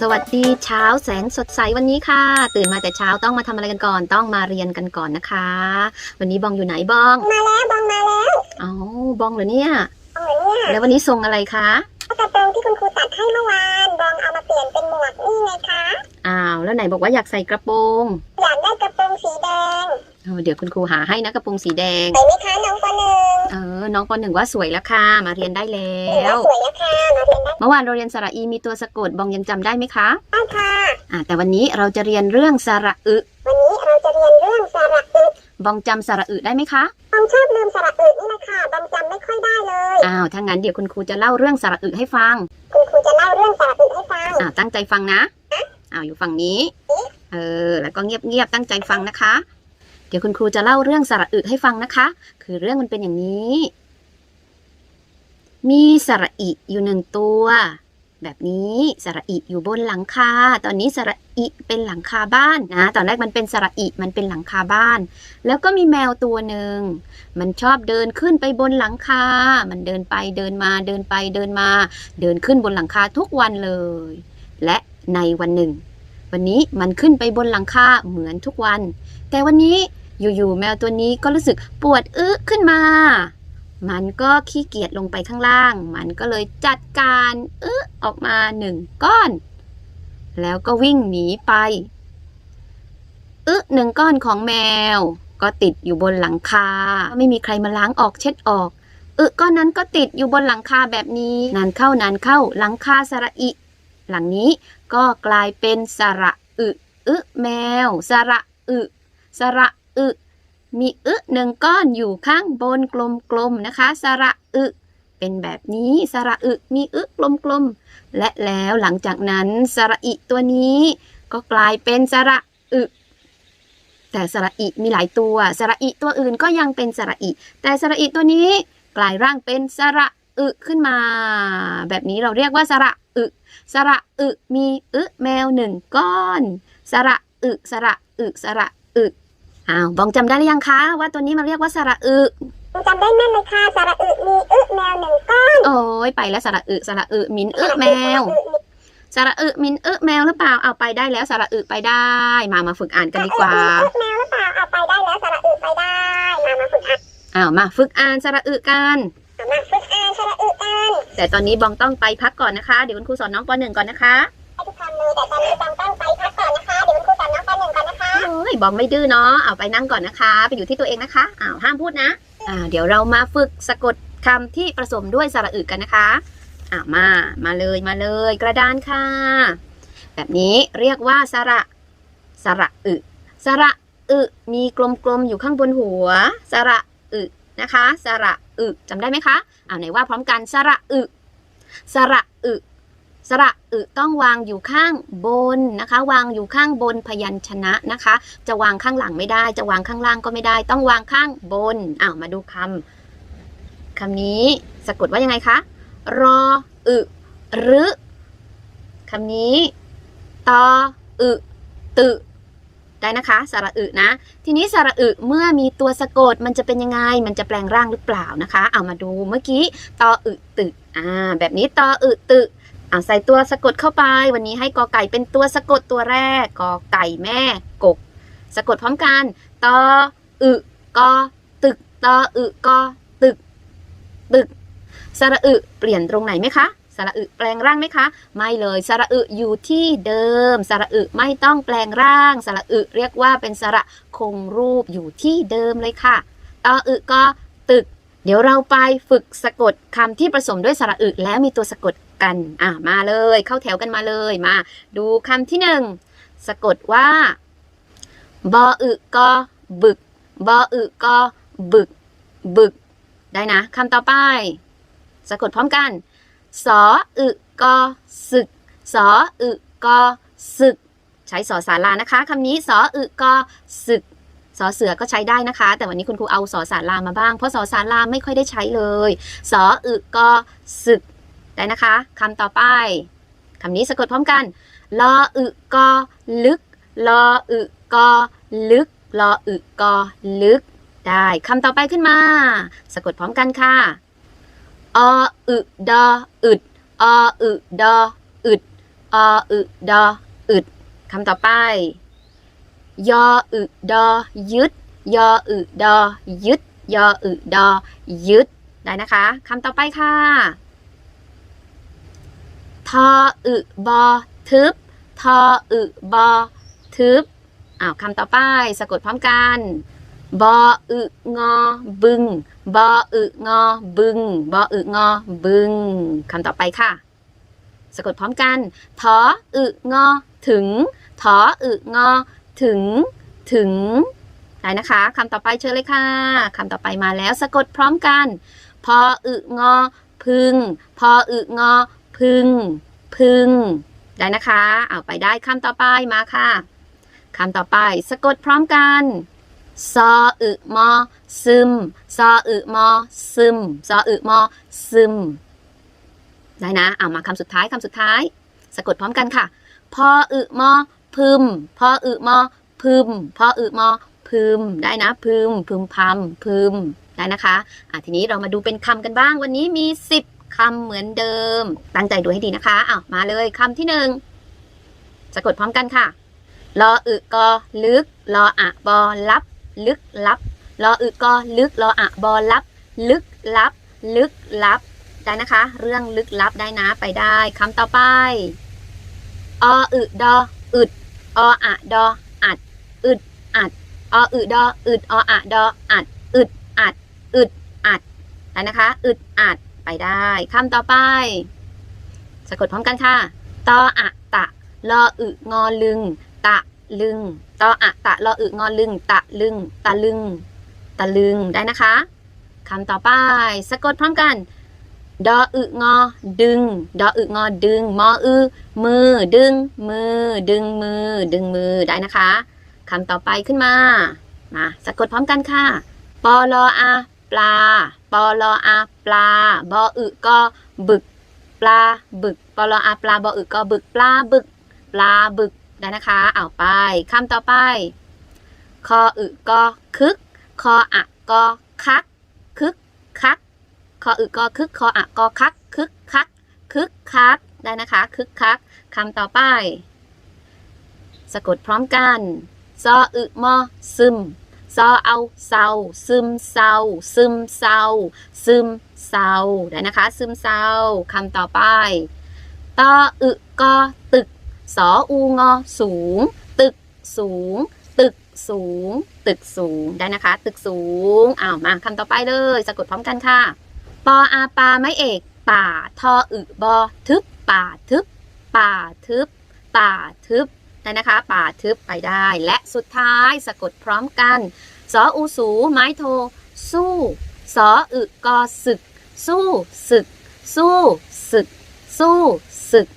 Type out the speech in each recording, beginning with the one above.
สวัสดีเช้าแสนสดใสวันนี้ค่ะ ตื่นมาแต่เช้าต้องมาทำอะไรกันก่อน ต้องมาเรียนกันก่อนนะคะ วันนี้บองอยู่ไหนบอง มาแล้วบองมาแล้วเอ้าบองเหรอเนี่ยบองเหรอเนี่ยแล้ววันนี้ทรงอะไรคะกระโปรงที่คุณครูตัดให้เมื่อวานบองเอามาเปลี่ยนเป็นหมวกนี่ไงคะอ้าวแล้วไหนบอกว่าอยากใส่กระโปรงอยากได้กระโปรงสีแดง เออเดี๋ยวคุณครูหาให้นะกระโปรงสีแดงสวยไหมคะน้องปหนึ่งเออ น้องปหนึ่งว่าสวยแล้วค่ะ มาเรียนได้แล้ถือว่าวสวยแล้วค่ะมาเรียนได้เมื่อวานเราเรียนสระอีมีตัวสะกดบองยังจำได้ไหมคะได้ค่ะอ่าแต่วันนี้เราจะเรียนเรื่องสระอึ วันนี้เราจะเรียนเรื่องสระอึบองจำสระอึได้ไหมคะบองชอบลืมสระอึนี่แหละค่ะบองจำไม่ค่อยได้เลยอ้าวถ้างั้นเดี๋ยวคุณครูจะเล่าเรื่องสระอึให้ฟัง คุณครูจะเล่าเรื่องสระอึให้ฟังอ่าตั้งใจฟังนะอ้าวอยู่ฝั่งนี้ เออ แล้วก็เงียบๆตั้งใจฟังนะคะ เดี๋ยวคุณครูจะเล่าเรื่องสระอึให้ฟังนะคะ คือเรื่องมันเป็นอย่างนี้ มีสระอิอยู่หนึ่งตัว แบบนี้สระอิอยู่บนหลังคา ตอนนี้สระอิเป็นหลังคาบ้านนะ ตอนแรกมันเป็นสระอิมันเป็นหลังคาบ้าน แล้วก็มีแมวตัวหนึ่ง มันชอบเดินขึ้นไปบนหลังคา มันเดินไปเดินมาเดินไปเดินมา เดินขึ้นบนหลังคาทุกวันเลย และในวันหนึ่งวันนี้มันขึ้นไปบนหลังคาเหมือนทุกวัน แต่วันนี้ อยู่ๆแมวตัวนี้ก็รู้สึกปวดอึขึ้นมา มันก็ขี้เกียจลงไปข้างล่าง มันก็เลยจัดการอึออกมาหนึ่งก้อน แล้วก็วิ่งหนีไปอึหนึ่งก้อนของแมว ก็ติดอยู่บนหลังคา ไม่มีใครมาล้างออกเช็ดออกอึก้อนนั้นก็ติดอยู่บนหลังคาแบบนี้ นานเข้านานเข้าหลังคาสระอิ หลังนี้ก็กลายเป็นสระอึอึแมว สระอึสระ อึ มีอึหนึ่งก้อนอยู่ข้างบนกลมๆนะคะ สระอึเป็นแบบนี้สระอึมีอึกลมๆและแล้วหลังจากนั้นสระอิตัวนี้ ก็กลายเป็นสระอึแต่สระอิมีหลายตัวสระอิตัวอื่นก็ยังเป็นสระอิแต่สระอิตัวนี้กลายร่างเป็นสระอึขึ้นมา แบบนี้เราเรียกว่าสระอึสระอึมีอึแมวหนึ่งก้อน สระอึสระอึสระอึ อ้าวบองจำได้หรือยังคะว่าตัวนี้มันเรียกว่าสระอึจำได้แม่นเลยค่ะสระอึมีอึแมวหนึ่งก้อนโอ้ยไปแล้วสระอึสระอึมินอึแมวสระอึมินอึแมวหรือเปล่าเอาไปได้แล้วสระอึไปได้ มามาฝึกอ่านกันดีกว่าอึแมวหรือเปล่าเอาไปได้แล้วสระอึไปได้มามาฝึกอ่านอ้าวมาฝึกอ่านสระอึกันมาฝึกอ่านสระอึกันแต่ตอนนี้บองต้องไปพักก่อนนะคะเดี๋ยวคุณครูสอนน้องปหนึ่งก่อนนะคะให้ทุกคนเลยแต่ตอนนี้บองต้องไป เฮ้ยบองไม่ดื้อเนาะเอาไปนั่งก่อนนะคะ ไปอยู่ที่ตัวเองนะคะอ้าวห้ามพูดนะอ่าเดี๋ยวเรามาฝึกสะกดคำที่ผสมด้วยสระอึกันนะคะอ่ามามาเลยมาเลย กระดานค่ะ แบบนี้เรียกว่าสระสระอึสระอึมีกลมๆอยู่ข้างบนหัว สระอึนะคะ สระอึจำได้ไหมคะอ่าไหนว่าพร้อมกันสระอึสระอึ สระอึต้องวางอยู่ข้างบนนะคะ วางอยู่ข้างบนพยัญชนะนะคะ จะวางข้างหลังไม่ได้ จะวางข้างล่างก็ไม่ได้ ต้องวางข้างบนอ้าวมาดูคำคำนี้สะกดว่ายังไงคะรออึรึคำนี้ตออึตึได้นะคะ สระอึนะ ทีนี้สระอึเมื่อมีตัวสะกดมันจะเป็นยังไง มันจะแปลงร่างหรือเปล่านะคะ เอามาดูเมื่อกี้ตออึตึอ่าแบบนี้ตออึตึ อ่าใส่ตัวสะกดเข้าไป วันนี้ให้กอไก่เป็นตัวสะกดตัวแรกกอไก่แม่กก สะกดพร้อมกันตออึกอตึกตออึกอตึก ตึกสระอึเปลี่ยนตรงไหนไหมคะสระอึแปลงร่างไหมคะ ไม่เลยสระอึอยู่ที่เดิมสระอึไม่ต้องแปลงร่างสระอึเรียกว่าเป็นสระคงรูปอยู่ที่เดิมเลยค่ะตออึก็ตึก เดี๋ยวเราไปฝึกสะกดคำที่ผสมด้วยสระอึแล้วมีตัวสะกด กัน อะมาเลย เข้าแถวกันมาเลยมา ดูคำที่หนึ่งสะกดว่าบออึก็บึกบออึก็บึก บึก ได้นะคำต่อไป สะกดพร้อมกันสออึก็ศึกสออึก็ศึก ใช้สอสารานะคะคำนี้สออึก็ศึกสอเสือก็ใช้ได้นะคะ แต่วันนี้คุณครูเอาสอสารามาบ้าง เพราะสอสาราไม่ค่อยได้ใช้เลยสออึก็ศึก ได้นะคะคำต่อไปคำนี้สะกดพร้อมกันลออึก็ลึกลออึก็ลึกลออึก็ลึก ได้คำต่อไปขึ้นมา สะกดพร้อมกันค่ะออึดออึดออึดออึดออึดออึดคำต่อไป ยออึดอยึด ยออึดอยึด ยออึดอยึด ได้นะคะคำต่อไปค่ะ ทออึบอทึบทออึบอทึบอ้าวคำต่อไปสะกดพร้อมกันบออึงอบึงบออึงอบึงบออึงอบึงคำต่อไปค่ะ สะกดพร้อมกันทออึงอถึงทออึงอถึงถึงได้นะคะคำต่อไปเชิญเลยค่ะคำต่อไปมาแล้วสะกดพร้อมกันพออึงอพึงพออึงอ พึ่ง พึ่ง ได้นะคะ เอาไปได้คำต่อไปมาค่ะคำต่อไป สะกดพร้อมกันซออึมอซึมซออึมอซึมซออึมอซึม ได้นะ เอามาคำสุดท้ายคำสุดท้าย สะกดพร้อมกันค่ะ พออึมอพึม พออึมอพึม พออึมอพึม ได้นะ พึม พึมพำพึม ได้นะคะ อะทีนี้เรามาดูเป็นคำกันบ้าง วันนี้มี10 คำเหมือนเดิม ตั้งใจดูให้ดีนะคะอ้าวมาเลยคำที่หนึ่งสะกดพร้อมกันค่ะรออึกอลึกรออะบอลับ ลึกลับรออึกอลึกรออะบอลับ ลึกลับ ลึกลับได้นะคะ เรื่องลึกลับได้นะไปได้คำต่อไปออึดออึดออะดออัด อึดอัดออึดออึดออะดออัด อึดอัด อึดอัดได้นะคะ อึดอัด ไปได้คำต่อไป สะกดพร้อมกันค่ะตออะตะลออึงอลึง ตะลึงตออะตะลออึงอลึง ตะลึง ตะลึง ตะลึงได้นะคะคำต่อไป สะกดพร้อมกันดออึงอดึงดออึงอดึงมออึมือ ดึง มือ ดึงมือ ดึงมือได้นะคะคำต่อไปขึ้นมา มาสะกดพร้อมกันค่ะ ปอลออาปลา ปอลออาปลา บออึก็บึก ปลาบึก ปอลออาปลา บออึก็บึก ปลาบึก ปลาบึกได้นะคะ เอาไปคำต่อไป คออึก็คึก คออะก็คัก คึกคัก คออึก็คึก คออะก็คัก คึกคัก คึกคัก ได้นะคะ คึกคักคำต่อไป สะกดพร้อมกัน ซออึมอซึม ซอเอาเศร้าซึมเศร้า ซึมเศร้า ซึมเศร้าได้นะคะ ซึมเศร้าคำต่อไปตออึก็ตึกสออูงอสูง ตึกสูง ตึกสูง ตึกสูงได้นะคะ ตึกสูงอ้าวมาคำต่อไปเลยสะกดพร้อมกันค่ะปออาปาไม่เอกป่าทออึบอทึบป่าทึบป่าทึบป่าทึบ ได้นะคะ ป่าทึบไปได้ และสุดท้ายสะกดพร้อมกันสออูสูไม้โท สู้สออึกอศึก สู้ศึก สู้ศึก สู้ศึก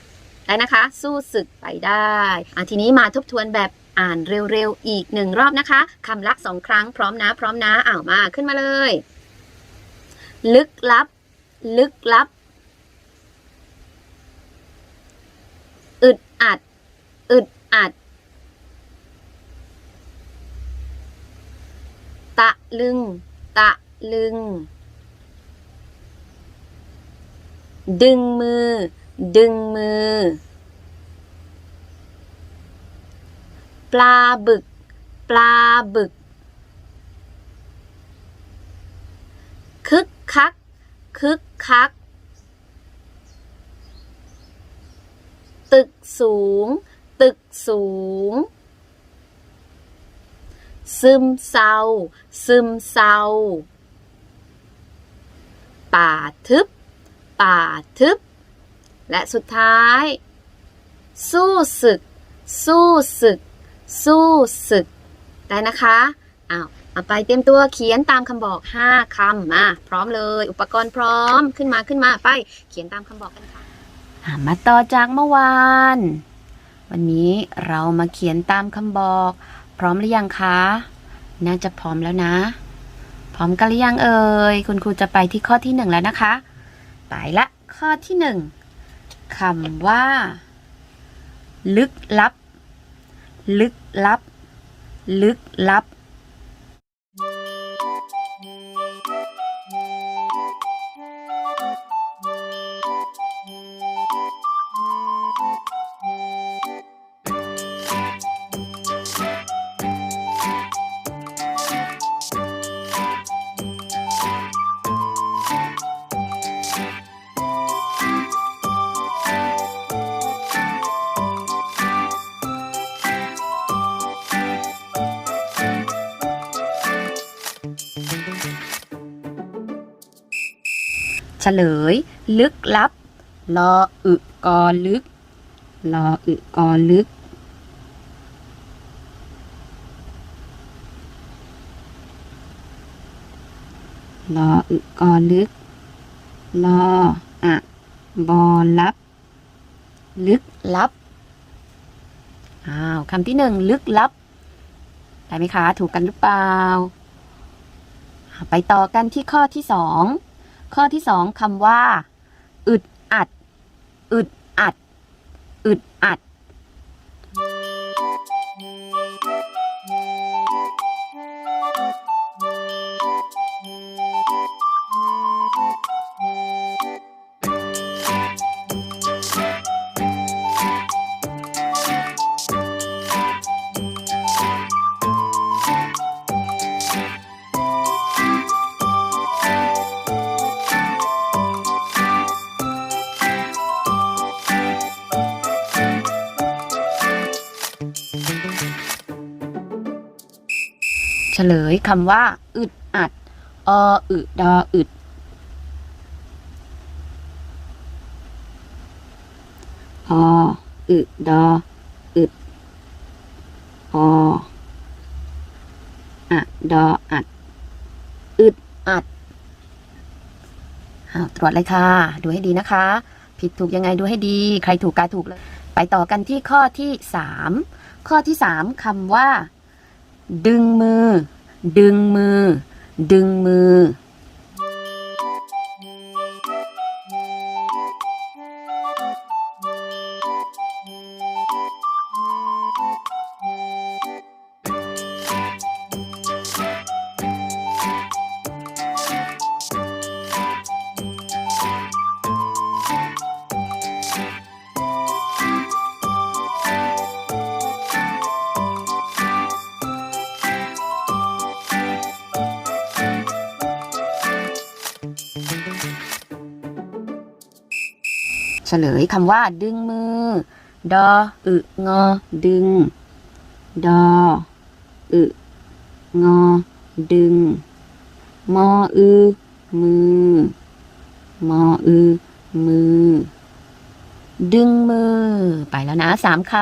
ได้นะคะ สู้ศึกไปได้อะทีนี้มาทบทวนแบบอ่านเร็วๆ อีกหนึ่งรอบนะคะคำละสองครั้งพร้อมนะ พร้อมนะอ้าวมาขึ้นมาเลย ลึกลับ ลึกลับ อึดอัด อัด ตะลึง ตะลึง ดึงมือ ดึงมือ ปลาบึก ปลาบึก คึกคัก คึกคัก ตึกสูง ตึกสูง ซึมเศร้า ซึมเศร้า ป่าทึบ ป่าทึบ และสุดท้าย สู้ศึก สู้ศึก สู้ศึก ได้นะคะอ้าวเอาไปเตรียมตัวเขียนตามคำบอก 5 คำมาพร้อมเลย อุปกรณ์พร้อมขึ้นมาขึ้นมาไป เขียนตามคำบอกกันค่ะอะมาต่อจากเมื่อวาน วันนี้เรามาเขียนตามคำบอก พร้อมหรือยังคะ น่าจะพร้อมแล้วนะ พร้อมกันหรือยังเอ่ยคุณครูจะไปที่ข้อที่หนึ่งแล้วนะคะไปละข้อที่หนึ่งคำว่า ลึกลับ ลึกลับ ลึกลับ ฉลย ลึกลับ ลออึกอลึก ลออึกอลึก ลออึกอลึก ลออะบอลับ ลึกลับ อ้าวคำที่หนึ่งลึกลับ ได้ไหมคะ ถูกกันหรือเปล่าอ่าไปต่อกันที่ข้อที่สอง ข้อที่สองคำว่า อึดอัด อึดอัด อึดอัด ลยคำว่า อึดอัด ออึดออึด ออึดออึด ออะดออัด อึดอัดอาตรวจเลยค่ะ ดูให้ดีนะคะ ผิดถูกยังไงดูให้ดี ใครถูกกายถูกเลย ไปต่อกันที่ข้อที่สามข้อที่สามคำว่า ดึงมือ ดึงมือ ดึงมือ ฉลยคำว่า ดึงมือ ดออึงอ ดึง ดออึงอ ดึง มออือ มือ มออือ มือ ดึงมือ ไปแล้วนะสามค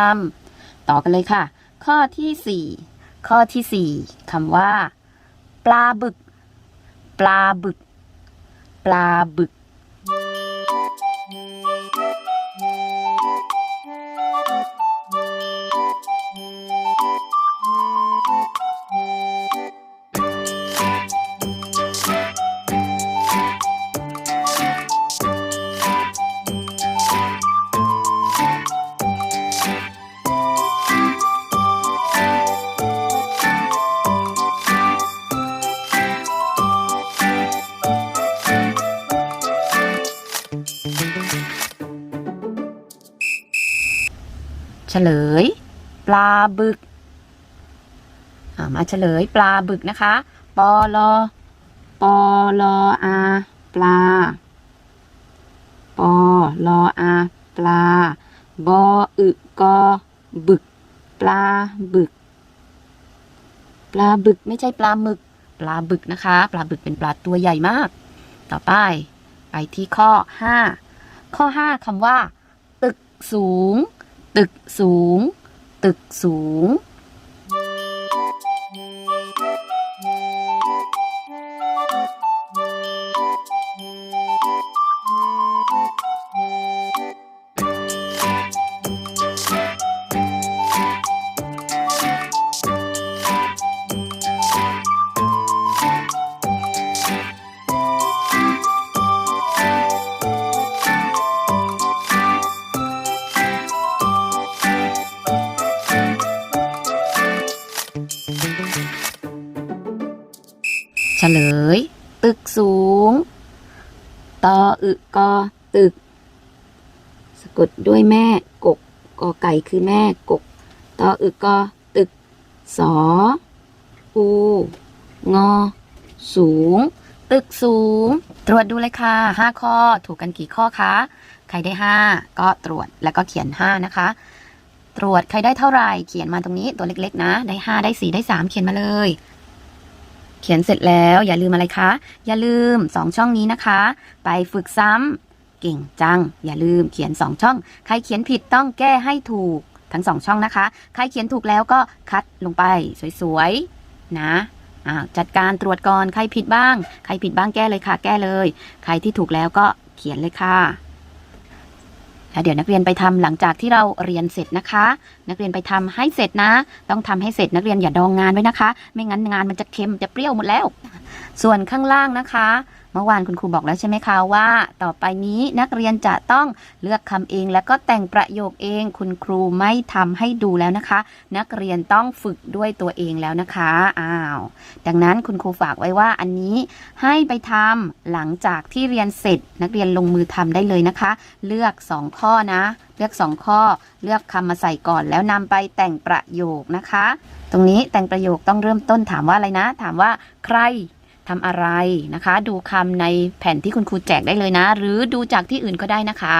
ำ ต่อกันเลยค่ะ ข้อที่สี่ข้อที่สี่คำว่า ปลาบึก ปลาบึก ปลาบึก เฉลย ปลาบึกมาเฉลยปลาบึกนะคะ ปลอปลออาปลา ปลออาปลา บออึกอบึก ปลาบึก ปลาบึกไม่ใช่ปลาหมึก ปลาบึกนะคะ ปลาบึกเป็นปลาตัวใหญ่มาก ต่อไป ไปที่ข้อห้าข้อห้าคำว่า ตึกสูง ตึกสูง ตึกสูง ฉลย ตึกสูง ตออึกอตึก สะกดด้วยแม่กกกอไก่คือแม่กก ตออึกอตึก สออู งอ สูง ตึกสูง ตรวจดูเลยค่ะห้าข้อ ถูกกันกี่ข้อคะ ใครได้ห้าก็ตรวจแล้วก็เขียนห้านะคะ ตรวจใครได้เท่าไหร่ เขียนมาตรงนี้ตัวเล็กๆ นะ ได้ห้าได้สี่ได้สามเขียนมาเลย เขียนเสร็จแล้วอย่าลืมอะไรคะ อย่าลืม 2 ช่องนี้นะคะ ไปฝึกซ้ำเก่งจัง อย่าลืมเขียน 2 ช่อง ใครเขียนผิดต้องแก้ให้ถูกทั้ง 2 ช่องนะคะ ใครเขียนถูกแล้วก็คัดลงไปสวยๆนะจัดการตรวจก่อนใครผิดบ้าง ใครผิดบ้างแก้เลยค่ะ แก้เลย ใครที่ถูกแล้วก็เขียนเลยค่ะ แล้วเดี๋ยวนักเรียนไปทำหลังจากที่เราเรียนเสร็จนะคะ นักเรียนไปทำให้เสร็จนะ ต้องทำให้เสร็จนักเรียนอย่าดองงานไว้นะคะ ไม่งั้นงานมันจะเค็มจะเปรี้ยวหมดแล้ว ส่วนข้างล่างนะคะ เมื่อวานคุณครูบอกแล้วใช่ไหมคะว่า ต่อไปนี้นักเรียนจะต้องเลือกคำเอง แล้วก็แต่งประโยคเอง คุณครูไม่ทำให้ดูแล้วนะคะ นักเรียนต้องฝึกด้วยตัวเองแล้วนะคะอ้าวดังนั้นคุณครูฝากไว้ว่าอันนี้ให้ไปทำหลังจากที่เรียนเสร็จ นักเรียนลงมือทำได้เลยนะคะ เลือก 2 ข้อนะ เลือก 2 ข้อ เลือกคำมาใส่ก่อนแล้วนำไปแต่งประโยคนะคะ ตรงนี้แต่งประโยคต้องเริ่มต้นถามว่าอะไรนะ ถามว่าใคร ทำอะไรนะคะ ดูคำในแผ่นที่คุณครูแจกได้เลยนะ หรือดูจากที่อื่นก็ได้นะคะ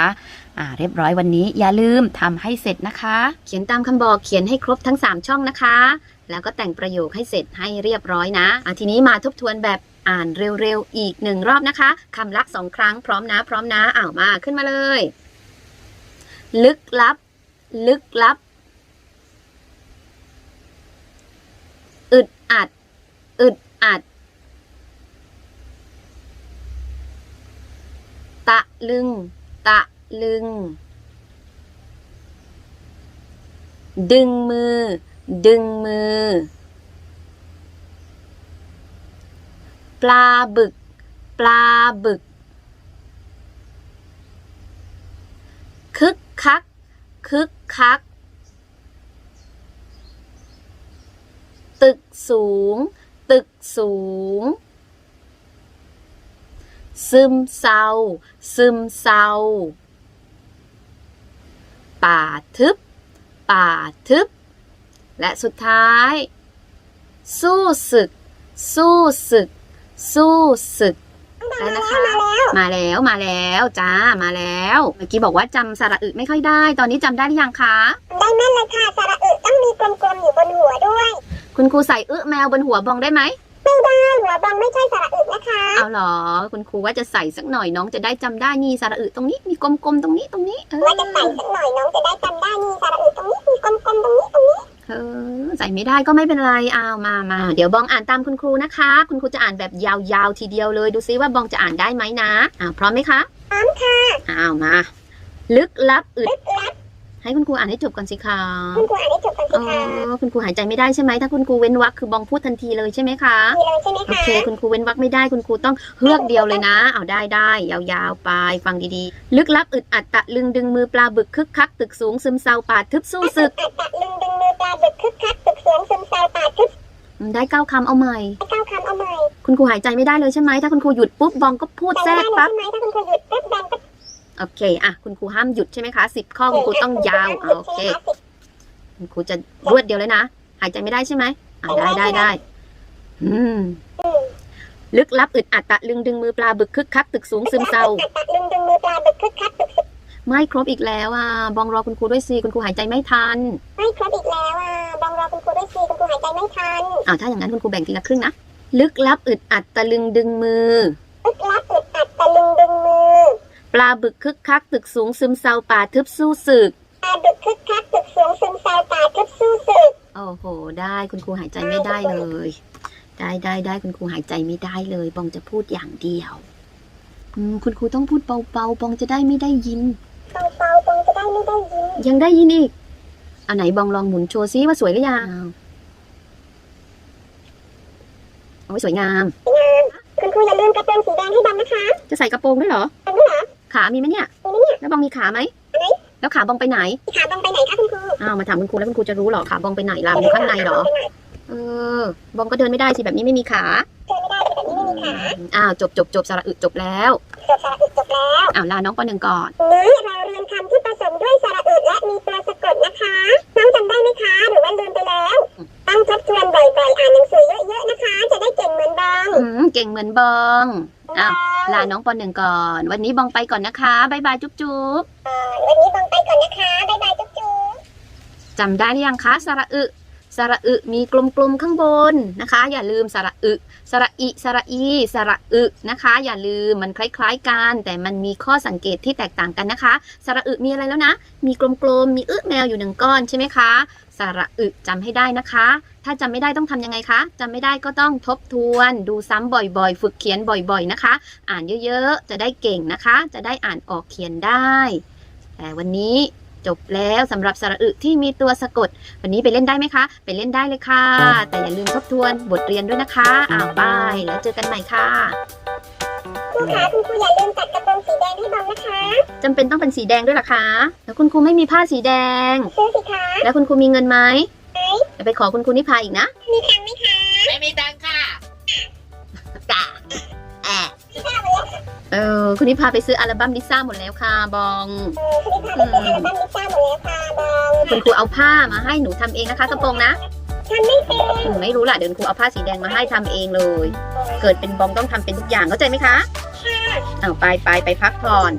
อ่าเรียบร้อยวันนี้อย่าลืมทำให้เสร็จนะคะ เขียนตามคำบอกเขียนให้ครบทั้ง 3 ช่องนะคะ แล้วก็แต่งประโยคให้เสร็จให้เรียบร้อยนะอะทีนี้มาทบทวนแบบอ่านเร็วๆอีกหนึ่งรอบนะคะคำละสองครั้งพร้อมนะ พร้อมนะอ้าวมาขึ้นมาเลย ลึกลับ ลึกลับ อึดอัด อึดอัด ตะลึง ตะลึง ดึงมือ ดึงมือ ปลาบึก ปลาบึก คึกคัก คึกคัก ตึกสูง ตึกสูง ซึมเศร้า ซึมเศร้า ป่าทึบ ป่าทึบ และสุดท้าย สู้ศึก สู้ศึก สู้ศึกได้นะคะ มาแล้วมาแล้วจ้ามาแล้ว เมื่อกี้บอกว่าจำสระอึไม่ค่อยได้ ตอนนี้จำได้หรือยังคะได้แม่นเลยค่ะสระอึต้องมีกลมๆอยู่บนหัวด้วย คุณครูใส่อึแมวบนหัวบองได้ไหม ไม่ได้หัวบองไม่ใช่สระอึนะคะ เอาเหรอ คุณครูว่าจะใส่สักหน่อยน้องจะได้จำได้นี่สระอึตรงนี้มีกลมๆตรงนี้ตรงนี้เออว่าจะใส่สักหน่อยน้องจะได้จำได้นี่สระอึตรงนี้มีกลมๆตรงนี้ตรงนี้เออใส่ไม่ได้ก็ไม่เป็นไรเอามามาเดี๋ยวบองอ่านตามคุณครูนะคะ คุณครูจะอ่านแบบยาวๆทีเดียวเลยดูซิว่าบองจะอ่านได้ไหมนะอ่าพร้อมไหมคะพร้อมค่ะอ้าวมา ลึกลับอึด ลึกลับ ให้คุณครูอ่านให้จบก่อนสิคะคุณครูอ่านให้จบกันอ๋สิอคะคุณครูหายใจไม่ได้ใช่ไหมถ้าคุณครูเว้นวรรคคือบองพูดทันทีเลยใช่ไหมคะมีเลยใช่ไหมโอคะเคคุณครูเว้นวรรคไม่ได้คุณครูต้องเฮือกเดียวเลยนะ เอาได้ได้ยาวๆไปฟังดีๆ ลึกลับอึดอัดตะลึงดึงมือปลาบึกคึกคักตึกสูงซึมเศร้าป่าทึบสู้ศึกอัดตะลึงดึงมือปลาบึกคึกคักตึกเสียงซึมเศร้าป่าทึบอืมได้เก้าคำเอาใหม่ให้เก้าคำเอาใหม่ คุณครูหายใจไม่ได้เลยใช่ไหมถ้าคุณครูหยุดปุ๊บบองก็พูดแทรกปั๊บใช่ไหมถ้าคุณครูหยุดปุ๊บแบงก็ โอเคอะคุณครูห้ามหยุดใช่ไหมคะสิบข้อคุณครูต้องยาวอะโอเคคุณครูจะรวดเดียวเลยนะหายใจไม่ได้ใช่ไหมอะได้ได้ได้อืมลึกลับอึดอัดตะลึงดึงมือปลาบึกคึกคักตึกสูงซึมเศร้าอัดตะลึงดึงมือปลาบึกคึกคักตึกเสียงไม่ครบอีกแล้วอะบองรอคุณครูด้วยสิคุณครูหายใจไม่ทัน ไม่ครบอีกแล้วอะบองรอคุณครูด้วยสิคุณครูหายใจไม่ทันอ่าถ้าอย่างนั้นคุณครูแบ่งทีละครึ่งนะลึกลับอึดอัดตะลึงดึงมือลึกลับอึดอัดตะลึงดึงมือ ปลาบึกคึกคักตึกสูงซึมเศร้าป่าทึบสู้ศึก ปลาบึกคึกคักตึกเสียงซึมเศร้าป่าทึบสู้ศึกโอ้โห ได้คุณครูหายใจไม่ได้เลย ได้ได้ได้คุณครูหายใจไม่ได้เลยบองจะพูดอย่างเดียวอืมคุณครูต้องพูดเบาๆบองจะได้ไม่ได้ยิน เบาๆตรงจะได้ไม่ได้ยินยังได้ยินอีกอันไหนบองลองหมุนโชว์ซิว่าสวยหรือยังเอาไว้สวยงามงาม คุณครูอย่าลืมกระโปรงสีแดงให้บองนะคะ จะใส่กระโปรงด้วยเหรอบองด้วยเหรอ ขามีไหมเนี่ยมีไหมเนี่ย แล้วบองมีขาไหมมีแล้วขาบองไปไหน ขาบองไปไหนคะคุณครู อ้าวมาถามคุณครูแล้วคุณครูจะรู้เหรอขาบองไปไหนล่ะอยู่ข้างในเหรอ เออ บองก็เดินไม่ได้สิแบบนี้ไม่มีขาเจอไม่ได้แต่นี่ไม่มีขาอ้าวจบจบจบสระอึจบแล้วจบสระอึดจบแล้วอ้าวลาน้องปหนึ่งก่อนนี้เราเรียนคำที่ผสมด้วยสระอึดและมีตัวสะกดนะคะน้องจำได้ไหมคะหรือว่าลืมไปแล้วต้องทบทวนบ่อยๆอ่านหนังสือเยอะๆนะคะ จะได้เก่งเหมือนบองอืมเก่งเหมือนบองอ้าว ลาน้องปหนึ่งก่อน วันนี้บองไปก่อนนะคะบ๊ายบายจุ๊บจุ๊บวันนี้บองไปก่อนนะคะบ๊ายบายจุ๊บจุ๊บจำได้หรือยังคะสระอึสระอึมีกลมๆข้างบนนะคะ อย่าลืมสระอึสระอิสระอีสระอึนะคะ อย่าลืมมันคล้ายๆกัน แต่มันมีข้อสังเกตที่แตกต่างกันนะคะ สระอึมีอะไรแล้วนะ มีกลมๆมีอึแมวอยู่หนึ่งก้อนใช่ไหมคะ สระอึจำให้ได้นะคะ ถ้าจำไม่ได้ต้องทำยังไงคะจำไม่ได้ก็ต้องทบทวน ดูซ้ำบ่อยๆ ฝึกเขียนบ่อยๆนะคะ อ่านเยอะๆ จะได้เก่งนะคะ จะได้อ่านออกเขียนได้ แต่วันนี้จบแล้วสำหรับสระอึที่มีตัวสะกด วันนี้ไปเล่นได้ไหมคะ ไปเล่นได้เลยค่ะ แต่อย่าลืมทบทวนบทเรียนด้วยนะคะอ้าวบายแล้วเจอกันใหม่ค่ะ รูคะคุณครูอย่าลืมตัดกระโปรงสีแดงให้บอมนะคะจำเป็นต้องเป็นสีแดงด้วยเหรอคะ แล้วคุณครูไม่มีผ้าสีแดง ซื้อสิคะแล้วคุณครูมีเงินไหมเดี๋ยวไปขอคุณครูนิพาอีกนะมีตังค์ไหมคะไม่มีตังค่ะกะแอะพี่ป้าบอกว่าเออคุณนิพาไปซื้ออัลบั้มลิซ่าหมดแล้วค่ะบองเออคุณพี่ป้าไปซื้ออัลบั้มลิซ่าหมดแล้วค่ะบอมคุณครูเอาผ้ามาให้หนูทำเองนะคะกระโปรงนะทำไม่เป็นอืมไม่รู้ล่ะเดี๋ยวคุณครูเอาผ้าสีแดงมาให้ทำเองเลย เกิดเป็นบอมต้องทำเป็นทุกอย่างเข้าใจไหมคะค่ะ เอาไปไปไปพักผ่อน